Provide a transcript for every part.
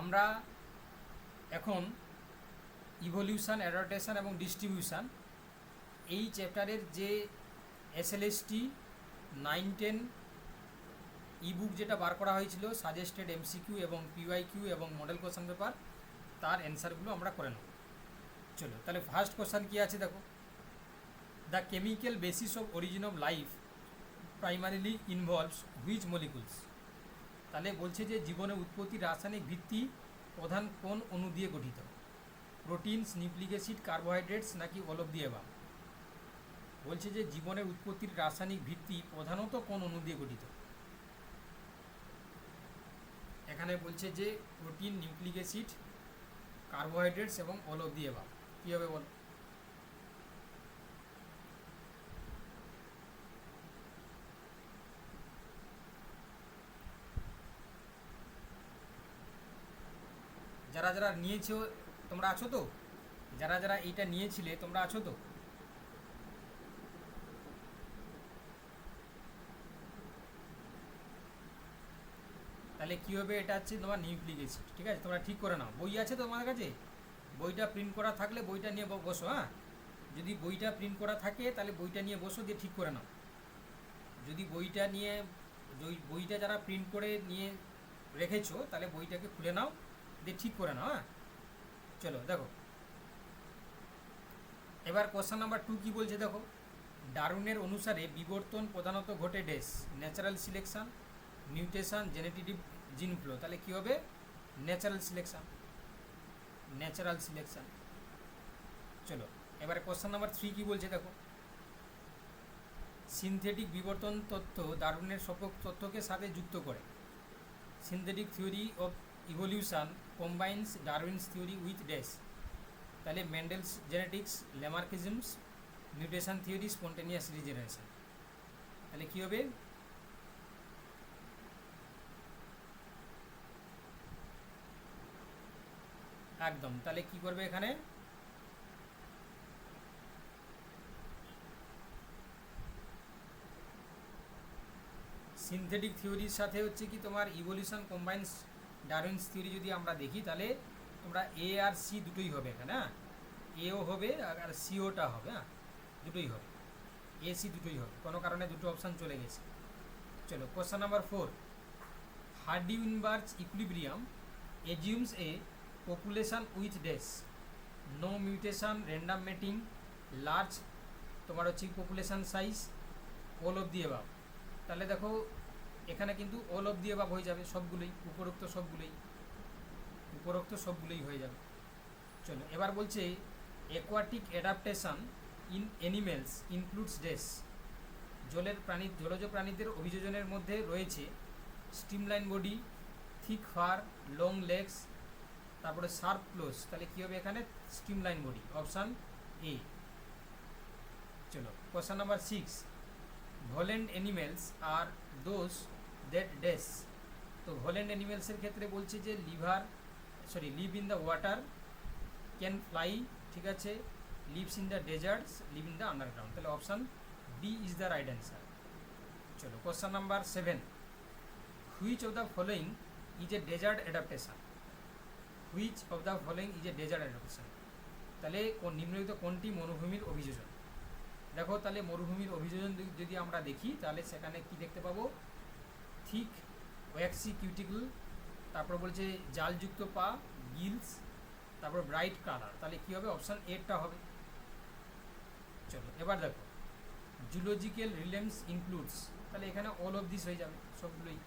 আমরা এখন evolution adaptation এবং ডিস্ট্রিবিউশন এই চ্যাপ্টারের যে এসএলএসটি নাইন টেন ইবুক যেটা বার করা হয়েছিল সাজেস্টেড এমসিকিউ এবং পিওয়াইকিউ এবং মডেল কোশ্চেন পেপার তার অ্যান্সারগুলো আমরা করে নেব। চলো, তাহলে ফার্স্ট কোশ্চেন কী আছে দেখো? The chemical basis of origin of life primarily involves which molecules তাহলে বলছে যে জীবনের উৎপত্তি রাসায়নিক ভিত্তি প্রধান কোন অণু দিয়ে গঠিত? প্রোটিনস, নিউক্লিক অ্যাসিড, কার্বোহাইড্রেটস নাকি অল অফ দি এবাম বলছে যে জীবনের উৎপত্তির রাসায়নিক ভিত্তি প্রধানত কোন অণু দিয়ে গঠিত? এখানে বলছে যে প্রোটিন, নিউক্লিক অ্যাসিড, কার্বোহাইড্রেটস এবং অল অফ দি এবাম কী হবে বল? যারা যারা নিয়েছো, তোমরা আছো তো? যারা যারা এইটা নিয়েছিলে, তোমরা আছো তো? তাহলে কী হবে এটা হচ্ছে তোমার নিউক্লিক অ্যাসিড ঠিক আছে, তোমরা ঠিক করে নাও। বই আছে তো তোমাদের কাছে? বইটা প্রিন্ট করা থাকলে বইটা নিয়ে বসো হ্যাঁ? যদি বইটা প্রিন্ট করা থাকে, তাহলে বইটা নিয়ে বসো, দিয়ে ঠিক করে নাও। যদি বইটা নিয়ে বইটা যারা প্রিন্ট করে নিয়ে রেখেছো, তাহলে বইটাকে খুলে নাও। দিয়ে ঠিক করে নাও হ্যাঁ? চলো, দেখো। এবার কোশ্চেন নাম্বার টু কী বলছে দেখো? ডারুনের অনুসারে বিবর্তন প্রধানত ঘটে ডেস natural selection mutation genetic gene flow তাহলে কী হবে? ন্যাচারাল সিলেকশান ন্যাচারাল সিলেকশান চলো, এবারে কোশ্চেন নাম্বার থ্রি কী বলছে দেখো? সিনথেটিক বিবর্তন তত্ত্ব দারুণের সপক তথ্যকে সাথে যুক্ত করে। Synthetic theory of evolution combines Darwin's theory with dash তাহলে Mendel's genetics Lamarckism's mutation theory spontaneous regeneration তাহলে কী হবে? একদম। তাহলে কি করবে এখানে? সিনথেটিক থিওরির সাথে হচ্ছে কি তোমার ইভলিউশন কম্বাইন্স ডারউইনস থিওরি যদি আমরা দেখি, তাহলে তোমরা এ আর সি দুটোই হবে এখানে হ্যাঁ? এও হবে আর সিওটা হবে হ্যাঁ? দুটোই হবে। এ সি দুটোই হবে। কোনো কারণে দুটো অপশান চলে গেছে। চলো question number four Hardy inverse equilibrium assumes a population with dash no mutation random mating large তোমার হচ্ছে population size all of the above তাহলে দেখো এখানে কিন্তু অল অফ দি এবাব হয়ে যাবে সবগুলোই, উপরোক্ত সবগুলোই উপরোক্ত সবগুলোই হয়ে যাবে। চলো, এবার বলছে aquatic adaptation in animals includes ডেস জলের প্রাণী, জলজ প্রাণীদের অভিযোজনের মধ্যে রয়েছে streamline body thick fur long legs তারপরে শার্প ক্লোজ তাহলে কী হবে এখানে? স্ট্রিমলাইন বডি অপশান এ চলো question number six volant animals are those that dash তো ভোলেন্ট অ্যানিমেলসের ক্ষেত্রে বলছে যে liver sorry live in the water can fly, ঠিক আছে? Lives in the deserts, live in the underground. তাহলে option D is the right answer চলো question number seven which of the following is a desert adaptation which of the following is a desert adaptation তাহলে কোন, নিম্নলিখিত কোনটি মরুভূমির অভিযোজন? দেখো, তাহলে মরুভূমির অভিযোজন যদি আমরা দেখি, তাহলে সেখানে কি দেখতে পাবো? থিক ওয়াক্সি কিউটিকল তারপর বলছে জালযুক্ত পা গিলস তারপর ব্রাইট কালার তাহলে কী হবে? অপশান এরটা হবে। চলো, এবার দেখো। জুলজিক্যাল রিলেমস ইনক্লুডস তাহলে এখানে অল অফ দিস হয়ে যাবে, সবগুলোই।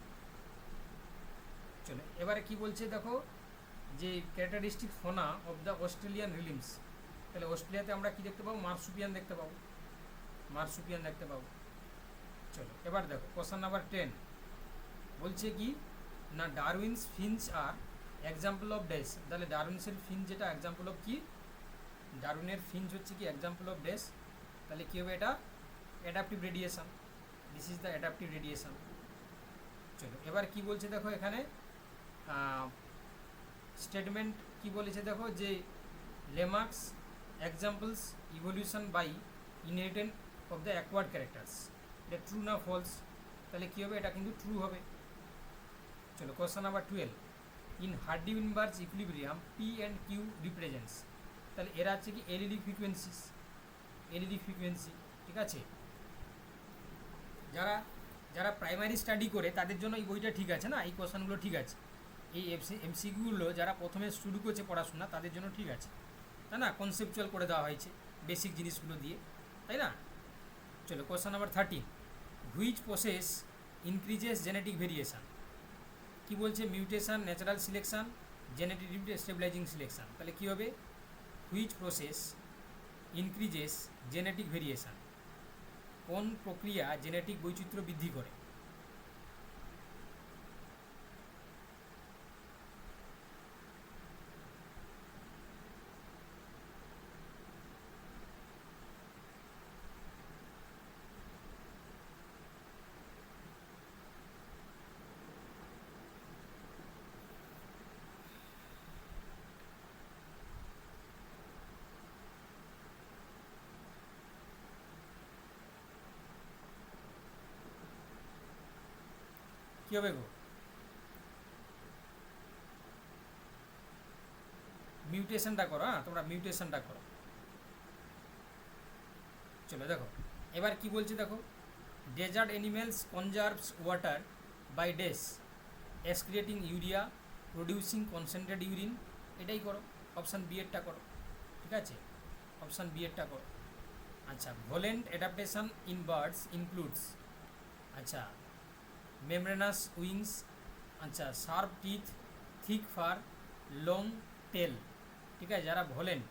চলো, এবারে কি বলছে দেখো? যে characteristic fauna of the Australian realms তাহলে অস্ট্রেলিয়াতে আমরা কি দেখতে পাবো? মার্সুপিয়ান দেখতে পাবো। মার্সুপিয়ান দেখতে পাবো। চলো, এবার দেখো কোশ্চেন নাম্বার টেন বলছে কি, না, Darwin's finch are example of dash তাহলে ডারউইনসের ফিঞ্চ যেটা এক্সাম্পল অফ কি? ডারউইনের ফিঞ্চ হচ্ছে কি এক্সাম্পল অফ ডেস তাহলে কী হবে এটা? Adaptive radiation this is the adaptive radiation চলো, এবার কি বলছে দেখো এখানে? স্টেটমেন্ট কি বলেছে দেখো? যে Lamarck's examples evolution by inheritance of the acquired characters এটা ট্রু না ফলস তাহলে কী হবে? এটা কিন্তু ট্রু হবে। চলো question number twelve in Hardy inverse equilibrium P and Q represents তাহলে এরা হচ্ছে কি এলইডি ফ্রিকোয়েন্সিস এলইডি ফ্রিকোয়েন্সি ঠিক আছে? যারা যারা প্রাইমারি স্টাডি করে, তাদের জন্য এই বইটা ঠিক আছে না? এই কোশ্চেনগুলো ঠিক আছে। এই এফসি এমসিগুলো যারা প্রথমে শুরু করছে পড়াশোনা, তাদের জন্য ঠিক আছে। তাই না? কনসেপচুয়াল করে দেওয়া হয়েছে বেসিক জিনিসগুলো দিয়ে। তাই না? চলো question number thirteen which process increases genetic variation কি বলছে? Mutation natural selection genetic stabilising selection তাহলে কী হবে? Which process increases genetic variation কোন প্রক্রিয়া জেনেটিক বৈচিত্র্য বৃদ্ধি করে? কী হবে গো? মিউটেশনটা করো হ্যাঁ তোমরা মিউটেশনটা করো। চলো, দেখো, এবার কি বলছি দেখো? Desert animals conserves water by dash excreting urea producing concentrate urine এটাই করো অপশান বি এরটা করো, ঠিক আছে? অপশান বি এরটা করো। আচ্ছা volant adaptation in birds includes. আচ্ছা মেমব্রেনাস উইংস আচ্ছা sharp teeth, thick fur, long tail, ঠিক আছে, যারা ভোলেন্ট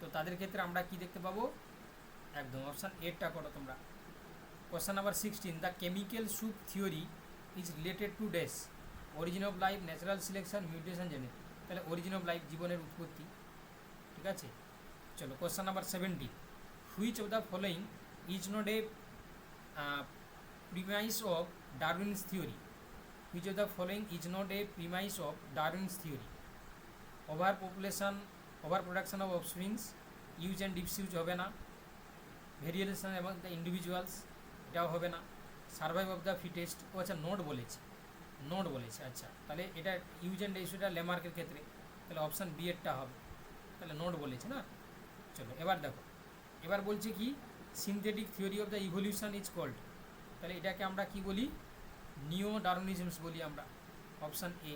তো তাদের ক্ষেত্রে আমরা কি দেখতে পাবো? একদম অপশান এরটা করো তোমরা। Question number sixteen the chemical soup theory is related to dash origin of life natural selection mutation জেনে তাহলে অরিজিন অফ লাইফ জীবনের উৎপত্তি, ঠিক আছে? চলো question number seventeen which of the following is not a premise of Darwin's theory. Which of the following is not a premise of Darwin's theory? Overpopulation, overproduction of offsprings, use and disuse হবে না। Variation এবং the individuals এটাও হবে না। Survive of the fittest ও আচ্ছা note বলেছে। Note বলেছে আচ্ছা। তাহলে এটা ইউজ অ্যান্ড ডিসিউটা লেমার্কের ক্ষেত্রে। তাহলে অপশান বি এরটা হবে। তাহলে নোট বলেছে না? চলো এবার দেখো। এবার বলছে কি synthetic theory of the evolution is called তাহলে এটাকে আমরা কি বলি? নিও ডারউনিজমস বলি আমরা। অপশান এ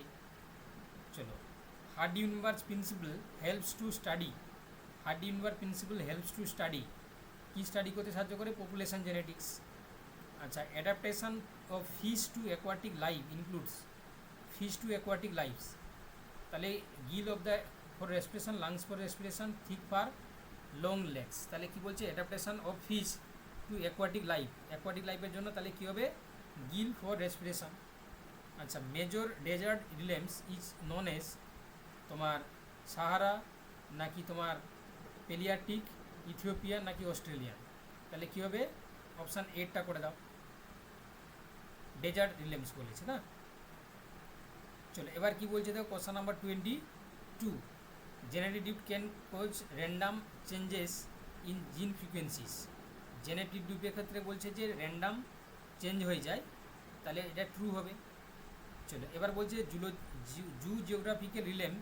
চলো। Hardy universe principle helps to study Hardy universe principle helps to study কি স্টাডি করতে সাহায্য করে? পপুলেশন জেনেটিক্স আচ্ছা adaptation of fish to aquatic life includes fish to aquatic lifes তাহলে gill of the for respiration lungs for respiration thick fur long legs তাহলে কি বলছে? Adaptation of fish to aquatic life aquatic লাইফের জন্য তাহলে কী হবে? গিল ফর রেসপিরেশন আচ্ছা major desert realms is none S তোমার সাহারা নাকি তোমার পেলিয়াটিক ইথিওপিয়ান নাকি অস্ট্রেলিয়ান তাহলে কী হবে? অপশান এইটটা করে দাও। ডেজার্ট রিলেমস বলেছে না? চলো, এবার কি বলছে দেখো question number twenty two generative can cause random changes in gene frequencies genetic ডিপের ক্ষেত্রে বলছে যে র্যান্ডাম চেঞ্জ হয়ে যায়, তাহলে এটা ট্রু হবে। চলো, এবার বলছে জুলো, zoo, geographical realm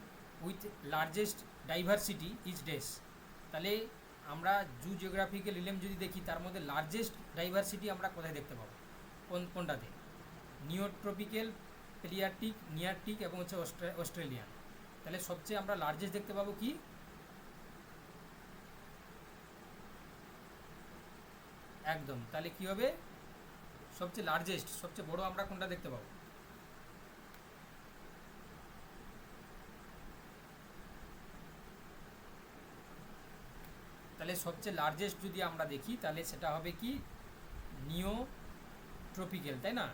with largest diversity is dash তাহলে আমরা জু জিওগ্রাফিক্যাল রিলেম যদি দেখি, তার মধ্যে লার্জেস্ট ডাইভার্সিটি আমরা কোথায় দেখতে পাবো? কোন, কোনটাতে? নিওট্রপিক্যাল, পেলিয়ার্টিক, নিয়ারটিক এবং হচ্ছে অস্ট্রেলিয়ান। তাহলে সবচেয়ে আমরা লার্জেস্ট দেখতে পাবো কি? একদম। তাহলে কি হবে? সবচেয়ে লার্জেস্ট সবচেয়ে বড় আমরা কোনটা দেখতে পাবো? তাহলে সবচেয়ে লার্জেস্ট যদি আমরা দেখি, তাহলে সেটা হবে কি? নিও ট্রপিক্যাল তাই না?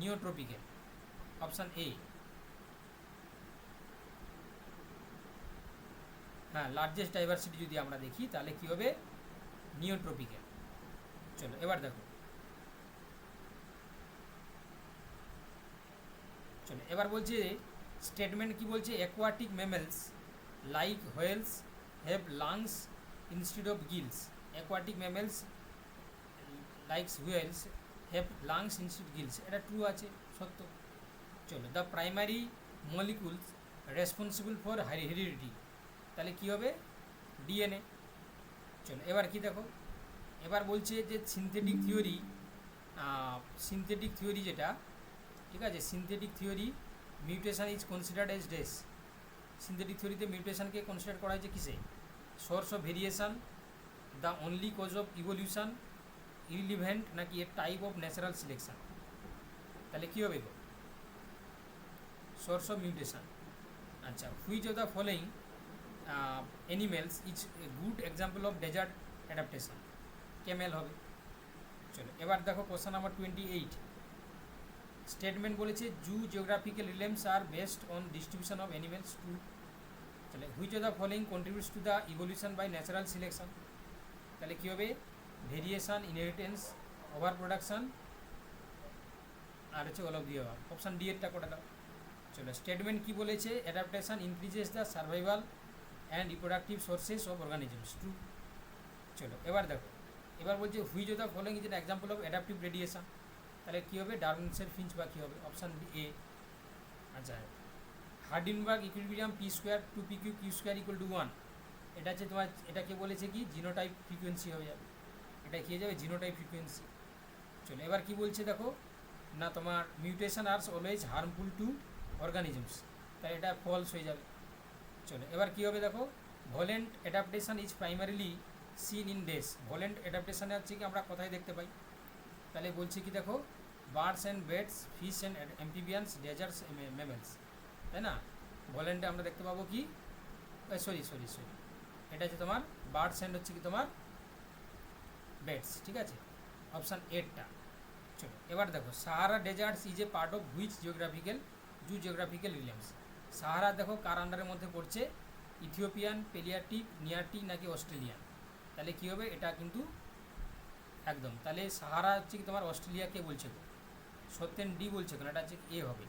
নিও ট্রপিক্যাল অপশান এ হ্যাঁ লার্জেস্ট ডাইভার্সিটি যদি আমরা দেখি, তাহলে কি হবে? নিও ট্রপিক্যাল চলো, এবার দেখো। চলো, এবার বলছে স্টেটমেন্ট কি বলছে? Aquatic mammals like whales have lungs instead of gills aquatic mammals likes whales have lungs instead gills এটা ট্রু আছে, সত্য। চলো the primary molecules responsible for heredity তাহলে কী হবে? ডিএনএ চলো, এবার কি দেখো? এবার বলছে যে সিনথেটিক থিওরি সিনথেটিক থিওরি যেটা, ঠিক আছে? Synthetic theory mutation is considered as this synthetic থিওরিতে মিউটেশনকে কনসিডার করা হয়েছে কিসে? Source of variation the only cause of evolution irrelevant নাকি a type of natural selection তাহলে কী হবে গো? সোর্স অফ মিউটেশন আচ্ছা which of the following animals is good example of desert adaptation camel হবে। চলো, এবার দেখো question number twenty eight statement বলেছে জু geographical realms R based on distribution of animals true তাহলে which of the following contributes to the evolution by natural selection তাহলে, কী হবে? Variation inheritance over production আর হচ্ছে all of the above option D এরটা করে দাও। চলো স্টেটমেন্ট কী বলেছে? Adaptation increases the survival and reproductive success of organisms true চলো, এবার দেখো। এবার বলছে which of the following is an example of adaptive radiation তাহলে কী হবে? ডারউইনসের ফিঞ্চ বা কী হবে? অপশান এ আচ্ছা Hardy Weinberg equilibrium p square two p q q square equal to one এটা হচ্ছে তোমার, এটাকে বলেছে কি? জিনোটাইপ ফ্রিকোয়েন্সি হয়ে যাবে। এটা কী যাবে? জিনোটাইপ ফ্রিকোয়েন্সি চলো, এবার কি বলছে দেখো? না, তোমার mutation are always harmful to organisms তাই এটা ফলস হয়ে যাবে। চলো, এবার কী হবে দেখো? Volant adaptation is primarily seen in dress volant অ্যাডাপ্টেশনে হচ্ছে কি আমরা কোথায় দেখতে পাই? তাহলে বলছি কি দেখো birds and bats fish and amphibians deserts mammals তাই না? ভলেন্টে আমরা দেখতে পাবো কি? সরি সরি সরি এটা হচ্ছে তোমার বার্ডস অ্যান্ড হচ্ছে কি তোমার বেডস ঠিক আছে? অপশান এইটটা চলো, এবার দেখো Sahara deserts is a part of which geographical zoo geographical realms Sahara দেখো, কার আন্ডারের মধ্যে পড়ছে? ইথিওপিয়ান পেলিয়াটিক নিয়ারটিক নাকি অস্ট্রেলিয়ান তাহলে কী হবে? এটা কিন্তু একদম। তাহলে সাহারা হচ্ছে কি তোমার অস্ট্রেলিয়াকে বলছে সত্যেন ডি বলছে কেন এটা হচ্ছে এ হবে।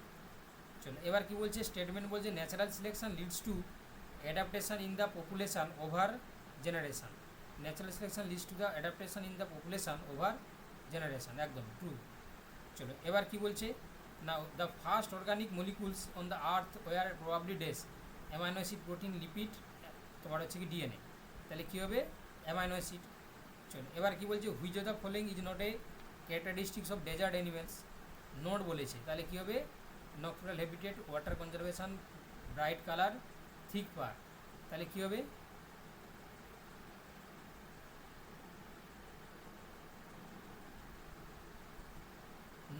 চলো, এবার কি বলছে? স্টেটমেন্ট বলছে natural selection leads to adaptation in the population over generation natural selection leads to the adaptation in the population over generation একদম ট্রু চলো, এবার কি বলছে? না the first organic molecules on the earth were probably this amino acid protein lipid তোমার হচ্ছে কি DNA তাহলে কী হবে? অ্যামাইনো অ্যাসিড চলো, এবার কি বলছে which of the following is not a characteristics of desert animals not বলেছে, তাহলে কী হবে? Nocturnal habitat water conservation bright colour thick fur তাহলে কী হবে?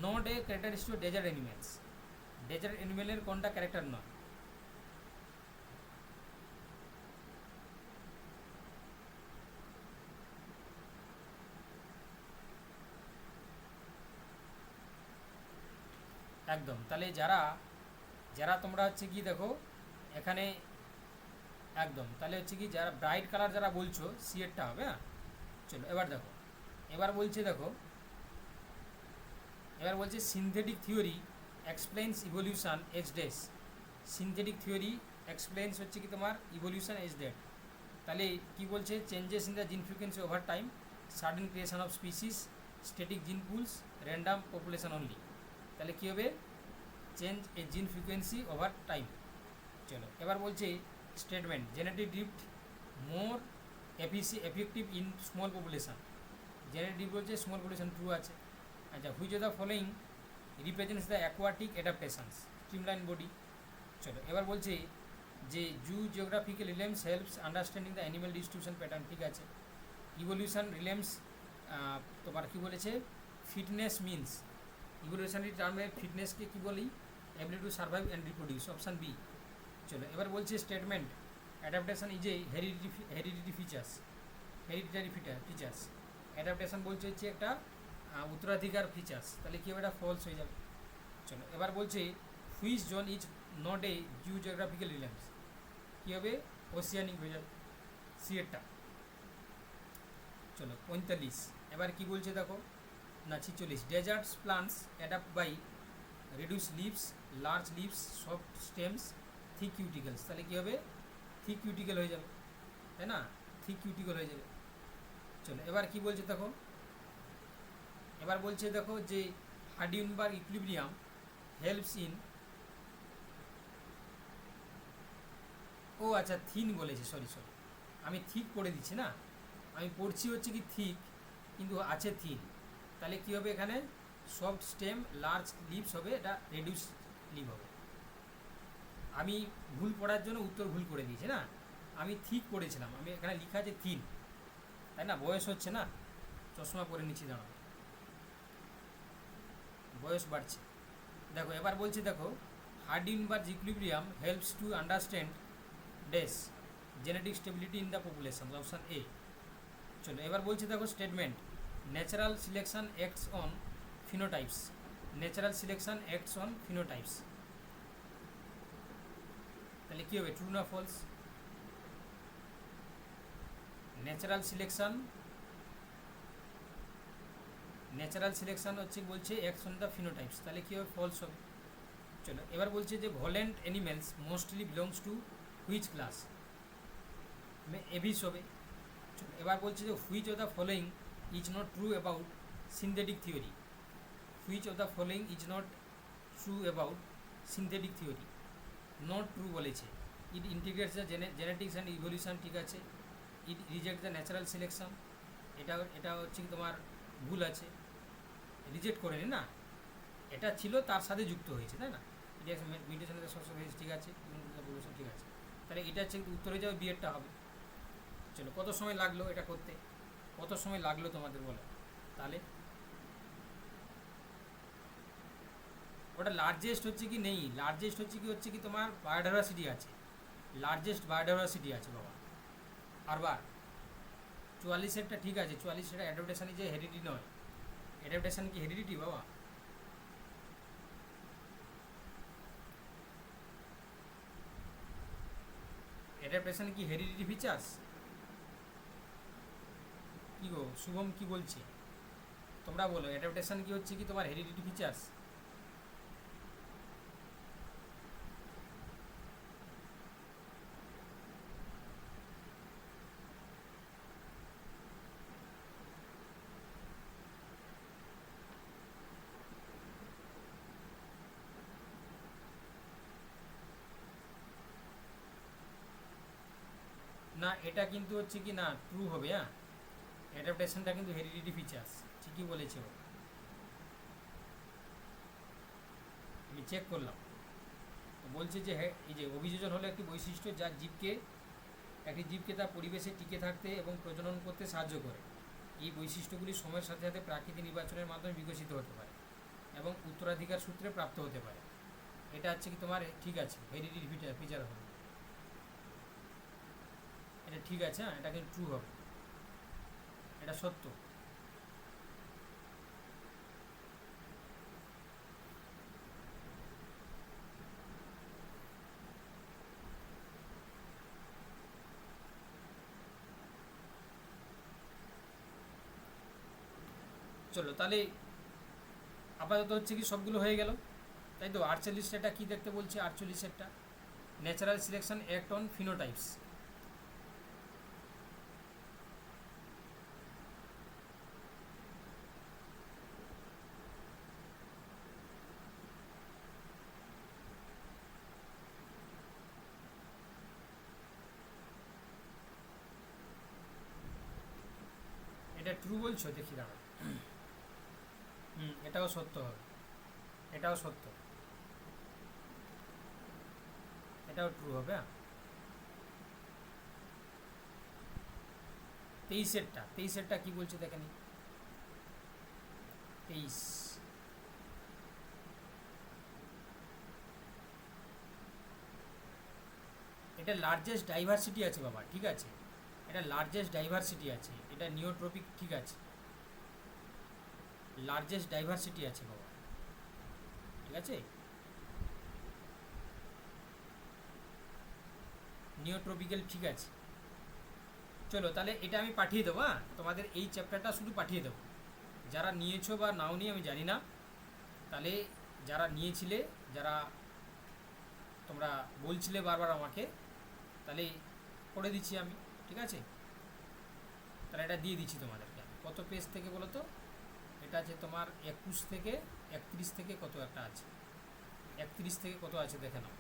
Not a characteristic desert animals desert অ্যানিমেলের কোনটা ক্যারেক্টার নয়? একদম। তাহলে যারা যারা তোমরা হচ্ছে কি দেখো, এখানে একদম। তাহলে হচ্ছে কি যারা ব্রাইট কালার যারা বলছো সিএরটা হবে হ্যাঁ? চলো, এবার দেখো। এবার বলছে দেখো, এবার বলছে synthetic theory explains evolution as ডেস সিনথেটিক থিওরি এক্সপ্লেন্স হচ্ছে কি তোমার ইভলিউশন এজ ডেট তাহলে কি বলছে? Changes in the gene frequency over time sudden creation of species static gene pools random population only তাহলে কী হবে? চেঞ্জ এ জিন ফ্রিকোয়েন্সি ওভার টাইম চলো, এবার বলছে statement genetic drift more efficient effective in small population genetic drift বলছে small population true আছে। আচ্ছা which of the following represents the aquatic adaptations streamline body চলো, এবার বলছে যে zoo geographical realms helps understanding the animal distribution pattern ঠিক আছে? Evolution রিলেমস তোমার কী বলেছে? ফিটনেস মিনস ইভলিউশনারি টার্মে ফিটনেসকে কী বলি? Ability to survive and reproduce option B চলো, এবার বলছে statement adaptation is a heredity heredity features hereditary fitter features adaptation বলছে হচ্ছে একটা উত্তরাধিকার ফিচার্স তাহলে কী এটা ফলস হয়ে যাবে। চলো, এবার বলছে which zone is not a geo geographical realms কী হবে? ওসিয়ানিক হয়ে যাবে সিএরটা চলো, পঁয়তাল্লিশ। এবার কি বলছে দেখো? না ছিচল্লিশ। Deserts plants adapt by reduce leaves large leaves soft stems thick cuticles তাহলে কী হবে? থিক কিউটিকেল হয়ে যাবে। তাই না? থিক কিউটিকেল হয়ে যাবে। চলো, এবার কি বলছে দেখো? এবার বলছে দেখো যে Hardy Weinberg equilibrium helps in ও আচ্ছা থিন বলেছে সরি সরি আমি থিক করে দিচ্ছি না। আমি পড়ছি হচ্ছে কি থিক কিন্তু আছে থিন তাহলে কী হবে এখানে? সফট স্টেম লার্জ লিভস হবে, এটা রেডিউস লিভ হবে। আমি ভুল পড়ার জন্য উত্তর ভুল করে দিয়েছি, না? আমি ঠিক পড়েছিলাম, আমি এখানে লিখা আছে থিন তাই না? বয়স হচ্ছে না? চশমা পরে নিচ্ছি দাঁড়াও। বয়স বাড়ছে। দেখো, এবার বলছি দেখো Hardy Weinberg equilibrium helps to understand this genetic stability in the population option A চলো, এবার বলছি দেখো statement natural selection acts on phenotypes natural selection acts on phenotypes তাহলে কী হবে? ট্রু না false natural selection natural selection হচ্ছে বলছে অ্যাক্টস অন দ্য ফিনোটাইপস তাহলে কী হবে? ফলস হবে। চলো, এবার বলছে যে volant animals mostly belongs to which class? Aves হবে এবার বলছে যে which of the following is not true about synthetic theory which of the following is not true about synthetic theory not true বলেছে। It integrates the genetics and evolution ঠিক আছে? It reject the natural selection এটা এটা হচ্ছে তোমার ভুল আছে। Reject করে নি এটা ছিল, তার সাথে যুক্ত হয়েছে, তাই না? এটা মিউটেশনের সবসময় হয়েছে, ঠিক আছে? ঠিক আছে। তাহলে এটা হচ্ছে উত্তর যাবে বিয়েরটা হবে। চলো, কত সময় লাগল এটা করতে? কত সময় লাগল তোমাদের বলো? তাহলে? ওটা লার্জেস্ট হচ্ছে কি? নেই। লার্জেস্ট হচ্ছে কি? হচ্ছে কি তোমার বায়োডাইভার্সিটি আছে। লার্জেস্ট বায়োডাইভার্সিটি আছে বাবা। আরবার। চুয়াল্লিশেরটা ঠিক আছে। চুয়াল্লিশ চুয়াল্লিশেরটা অ্যাডাপ্টেশনই যে হেরিডিটি নয়। অ্যাডাপ্টেশন কি হেরিডিটি বাবা? অ্যাডাপ্টেশন কি হেরিডিটি ফিচার্স শুভম কি বলছে? তোমরা বলো অ্যাডাপ্টেশন কি হচ্ছে কি তোমার হেরিডিটি ফিচার্স না, এটা কিন্তু হচ্ছে কি না ট্রু হবে হ্যাঁ? অ্যাডাপ্টেশনটা কিন্তু হেরিডিটি ফিচার্স ঠিকই বলেছে ও। আমি চেক করলাম। বলছে যে হ্যাঁ এই যে অভিযোজন হলো একটি বৈশিষ্ট্য যা জীবকে, একটি জীবকে তার পরিবেশে টিকে থাকতে এবং প্রজনন করতে সাহায্য করে। এই বৈশিষ্ট্যগুলি সময়ের সাথে সাথে প্রাকৃতিক নির্বাচনের মাধ্যমে বিকশিত হতে পারে এবং উত্তরাধিকার সূত্রে প্রাপ্ত হতে পারে। এটা হচ্ছে কি তোমার, ঠিক আছে হেরিডিটি ফিচার ফিচার হবে। এটা ঠিক আছে হ্যাঁ এটা কিন্তু ট্রু হবে। এটা সত্য। চলো, তাহলে আপাতত হচ্ছে কি সবগুলো হয়ে গেল। তাই তো, আটচল্লিশ আটচল্লিশটা কি দেখতে বলছে? আটচল্লিশ আটচল্লিশেরটা natural selection act on phenotypes এটা ট্রু বলছো? দেখি দাঁড়া হুম, এটাও সত্য হবে। এটাও সত্য। এটাও ট্রু হবে হ্যাঁ? তেইশেরটা। তেইশেরটা কি বলছে দেখেনি তেইশ। এটা লার্জেস্ট ডাইভার্সিটি আছে বাবা, ঠিক আছে? এটা লার্জেস্ট ডাইভার্সিটি আছে, এটা নিওট্রপিক ঠিক আছে। লার্জেস্ট ডাইভার্সিটি আছে বাবা। ঠিক আছে? নিওট্রপিক্যাল ঠিক আছে। চলো তাহলে এটা আমি পাঠিয়ে দেবো হ্যাঁ? তোমাদের এই চ্যাপ্টারটা শুধু পাঠিয়ে দেবো। যারা নিয়েছো বা নাও নিয়ে আমি জানি না। তাহলে যারা নিয়েছিলে, যারা তোমরা বলছিলে বারবার আমাকে, তাহলে করে দিচ্ছি আমি। ঠিক আছে? তাহলে এটা দিয়ে দিচ্ছি তোমাদেরকে। কত পেজ থেকে বলো তো এটা আছে তোমার একুশ থেকে একত্রিশ থেকে কত একটা আছে? একত্রিশ থেকে কত আছে দেখে নাও।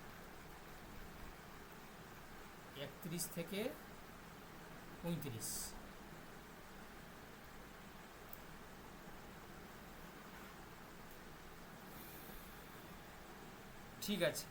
একত্রিশ থেকে পঁয়ত্রিশ। ঠিক আছে।